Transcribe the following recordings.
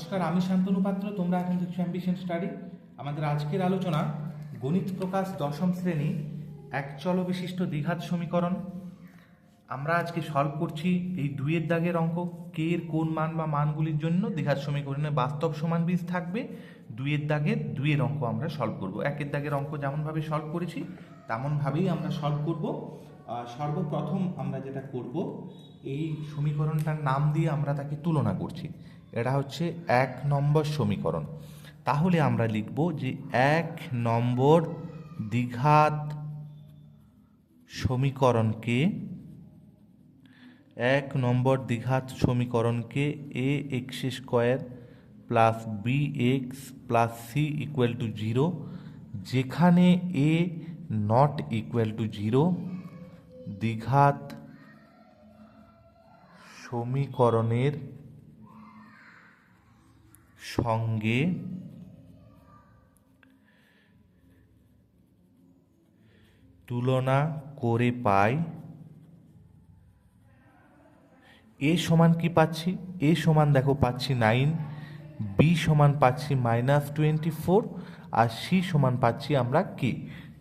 নমস্কার, আমি শান্তনু পাত্র, তোমরা এখন দেখছ অ্যাম্বিশন স্টাডি আমাদের আজকের আলোচনা, গণিত প্রকাশ দশম শ্রেণি, এক চল বিশিষ্ট দ্বিঘাত সমীকরণ। আমরা আজকে সলভ করছি এই দুইয়ের দাগের অঙ্ক, কে এর কোন মান বা মানগুলির জন্য দ্বিঘাত সমীকরণে বাস্তব সমান বীজ থাকবে। দুইয়ের দাগের, দুইয়ের অঙ্ক আমরা সলভ করব। একের দাগের অঙ্ক যেমনভাবে সলভ করেছি, তেমনভাবেই আমরা সলভ করব। সর্বপ্রথম আমরা যেটা করব, এই সমীকরণটার নাম দিয়ে আমরা তাকে তুলনা করছি। এটা হচ্ছে এক নম্বর সমীকরণ। তাহলে আমরা লিখব যে এক নম্বর দ্বিঘাত সমীকরণকে, এক নম্বর দ্বিঘাত সমীকরণকে A X square plus B X plus C equal to zero যেখানে A not equal to zero দ্বিঘাত সমীকরণের সঙ্গে তুলনা করে পাই। এ সমান কি পাচ্ছি? এ সমান দেখো পাচ্ছি নাইন, বি সমান পাচ্ছি মাইনাস টোয়েন্টি ফোর, আর সি সমান পাচ্ছি আমরা কে?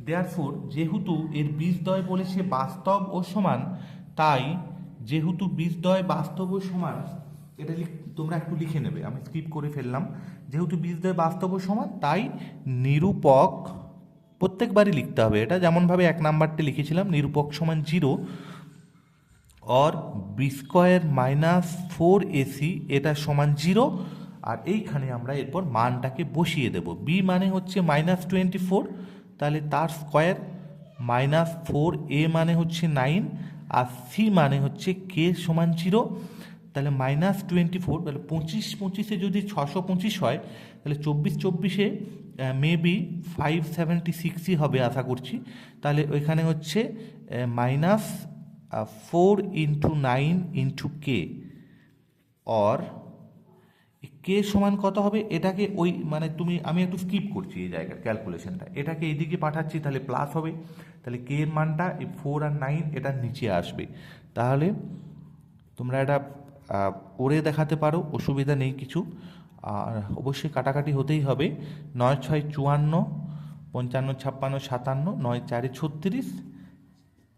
দেয়ার ফোর যেহেতু এর বীজদ্বয় বলেছে বাস্তব ও সমান, তাই যেহেতু বীজদ্বয় বাস্তব ও সমান, এটা তোমরা একটু লিখে নেবে, আমি স্কিপ করে ফেললাম। যেহেতু বীজদ্বয় বাস্তব ও সমান, তাই নিরূপক প্রত্যেকবারই লিখতে হবে। এটা যেমনভাবে এক নাম্বারটা লিখেছিলাম, নিরূপক সমান zero or B square minus four AC এটা সমান জিরো, আর এইখানে আমরা এরপর মানটাকে বসিয়ে দেব। বি মানে হচ্ছে মাইনাস টোয়েন্টি ফোর তাহলে তার স্কোয়ার মাইনাস ফোর এ মানে হচ্ছে নাইন আর সি মানে হচ্ছে কে সমান জিরো? তাহলে মাইনাস টোয়েন্টি ফোর তাহলে পঁচিশ পঁচিশে যদি ছশো পঁচিশ হয়, তাহলে চব্বিশ চব্বিশে মেবি ফাইভ সেভেন্টি সিক্সই হবে আশা করছি। তাহলে ওইখানে হচ্ছে minus four into nine into K or K সমান কত হবে? এটাকে ওই মানে তুমি, আমি একটু স্কিপ করছি এই জায়গার ক্যালকুলেশনটা এটাকে এইদিকে পাঠাচ্ছি, তাহলে প্লাস হবে। তাহলে কে এর মানটা এই ফোর আর নাইন এটার নিচে আসবে। তাহলে তোমরা এটা করে দেখাতে পারো, অসুবিধা নেই কিছু। আর অবশ্যই কাটাকাটি হতেই হবে। নয় ছয় চুয়ান্ন, পঞ্চান্ন ছাপ্পান্ন সাতান্ন, নয় চারে ছত্রিশ,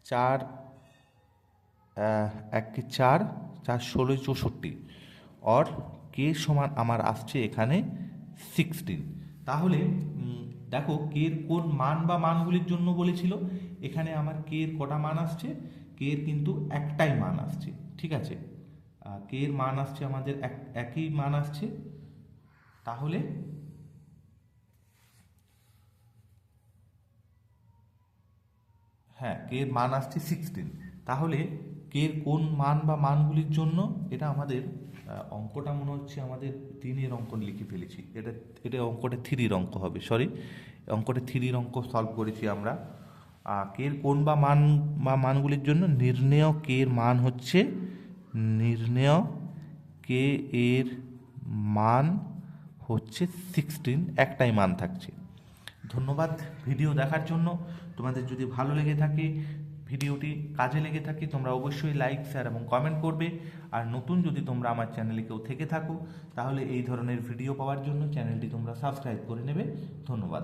চার একে চার চার ষোলোই চৌষট্টি। অর কে সমান আমার আসছে এখানে সিক্সটিন তাহলে দেখো কে এর কোন মান বা মানগুলির জন্য বলেছিল? এখানে আমার কে এর কটা মান আসছে? কে এর কিন্তু একটাই মান আসছে, ঠিক আছে? কে এর মান আসছে আমাদের এক, একই মান আসছে। তাহলে হ্যাঁ এর মান আসছে সিক্সটিন তাহলে কে কোন মান বা মানগুলির জন্য এটা আমাদের অঙ্কটা মনে হচ্ছে আমাদের তিনের অঙ্ক লিখে ফেলেছি। এটা এটা অঙ্কটা থ্রির অঙ্ক হবে সরি অঙ্কটা থ্রির অঙ্ক সলভ করেছি আমরা। আহ, কে এর কোন বা মান বা মানগুলির জন্য নির্ণেয় কে এর মান হচ্ছে নির্ণেয় কে এর মান হচ্ছে সিক্সটিন একটাই মান থাকছে। ধন্যবাদ ভিডিও দেখার জন্য। তোমাদের যদি ভালো লেগে থাকে ভিডিওটি কাজে লেগে থাকে, তোমরা অবশ্যই লাইক শেয়ার এবং কমেন্ট করবে। আর নতুন যদি তোমরা আমার চ্যানেলে কেউ থেকে থাকো, তাহলে এই ধরনের ভিডিও পাওয়ার জন্য চ্যানেলটি তোমরা সাবস্ক্রাইব করে নেবে। ধন্যবাদ।